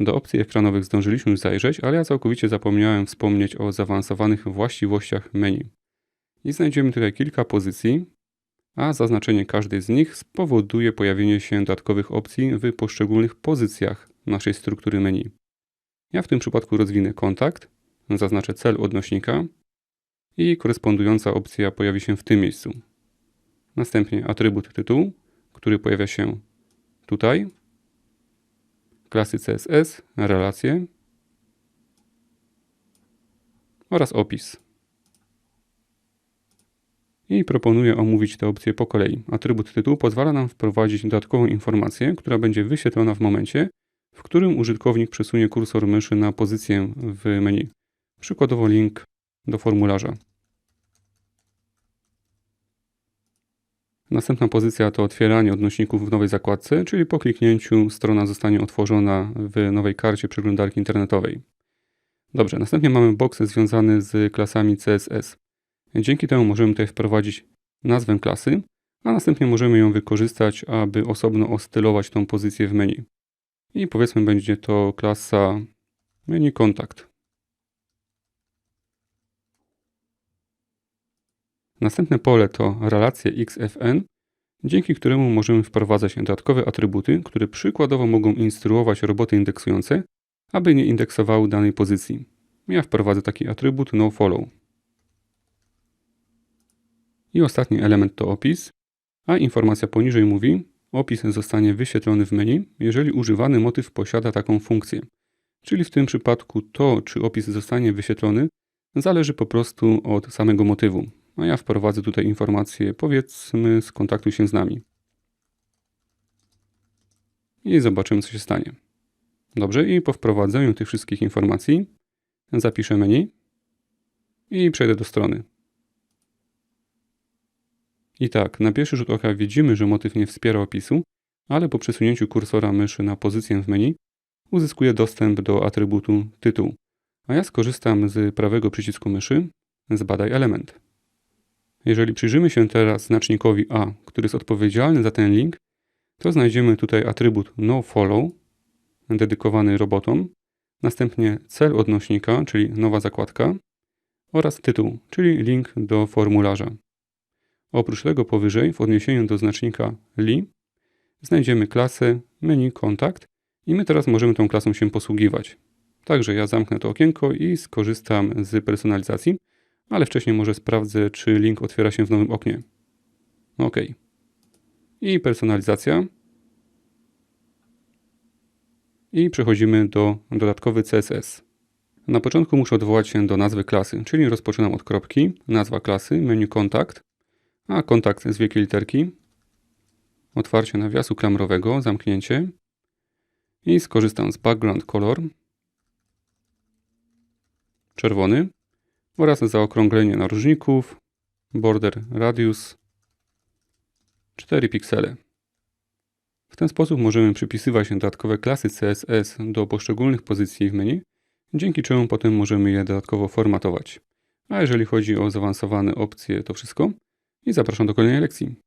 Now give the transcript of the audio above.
Do opcji ekranowych zdążyliśmy już zajrzeć, ale ja całkowicie zapomniałem wspomnieć o zaawansowanych właściwościach menu. I znajdziemy tutaj kilka pozycji, a zaznaczenie każdej z nich spowoduje pojawienie się dodatkowych opcji w poszczególnych pozycjach naszej struktury menu. Ja w tym przypadku rozwinę kontakt, zaznaczę cel odnośnika i korespondująca opcja pojawi się w tym miejscu. Następnie atrybut tytuł, który pojawia się tutaj, klasy CSS, relacje oraz opis. I proponuję omówić te opcje po kolei. Atrybut tytułu pozwala nam wprowadzić dodatkową informację, która będzie wyświetlona w momencie, w którym użytkownik przesunie kursor myszy na pozycję w menu. Przykładowo link do formularza. Następna pozycja to otwieranie odnośników w nowej zakładce, czyli po kliknięciu strona zostanie otworzona w nowej karcie przeglądarki internetowej. Dobrze, następnie mamy box związany z klasami CSS. Dzięki temu możemy tutaj wprowadzić nazwę klasy, a następnie możemy ją wykorzystać, aby osobno ostylować tą pozycję w menu. I powiedzmy będzie to klasa menu kontakt. Następne pole to relacje XFN, dzięki któremu możemy wprowadzać dodatkowe atrybuty, które przykładowo mogą instruować roboty indeksujące, aby nie indeksowały danej pozycji. Ja wprowadzę taki atrybut nofollow. I ostatni element to opis, a informacja poniżej mówi, opis zostanie wyświetlony w menu, jeżeli używany motyw posiada taką funkcję. Czyli w tym przypadku to, czy opis zostanie wyświetlony, zależy po prostu od samego motywu. A ja wprowadzę tutaj informację, powiedzmy, skontaktuj się z nami. I zobaczymy, co się stanie. Dobrze, i po wprowadzeniu tych wszystkich informacji zapiszę menu i przejdę do strony. I tak, na pierwszy rzut oka widzimy, że motyw nie wspiera opisu, ale po przesunięciu kursora myszy na pozycję w menu uzyskuje dostęp do atrybutu tytuł. A ja skorzystam z prawego przycisku myszy Zbadaj element. Jeżeli przyjrzymy się teraz znacznikowi A, który jest odpowiedzialny za ten link, to znajdziemy tutaj atrybut nofollow dedykowany robotom, następnie cel odnośnika, czyli nowa zakładka oraz tytuł, czyli link do formularza. Oprócz tego powyżej, w odniesieniu do znacznika li, znajdziemy klasę menu kontakt i my teraz możemy tą klasą się posługiwać. Także ja zamknę to okienko i skorzystam z personalizacji, ale wcześniej może sprawdzę, czy link otwiera się w nowym oknie. OK. I personalizacja. I przechodzimy do dodatkowy CSS. Na początku muszę odwołać się do nazwy klasy, czyli rozpoczynam od kropki, nazwa klasy, menu kontakt, a kontakt z wielkiej literki, otwarcie nawiasu klamrowego, zamknięcie i skorzystam z background color, czerwony oraz zaokrąglenie narożników, border radius 4 piksele. W ten sposób możemy przypisywać dodatkowe klasy CSS do poszczególnych pozycji w menu, dzięki czemu potem możemy je dodatkowo formatować. A jeżeli chodzi o zaawansowane opcje, to wszystko i zapraszam do kolejnej lekcji.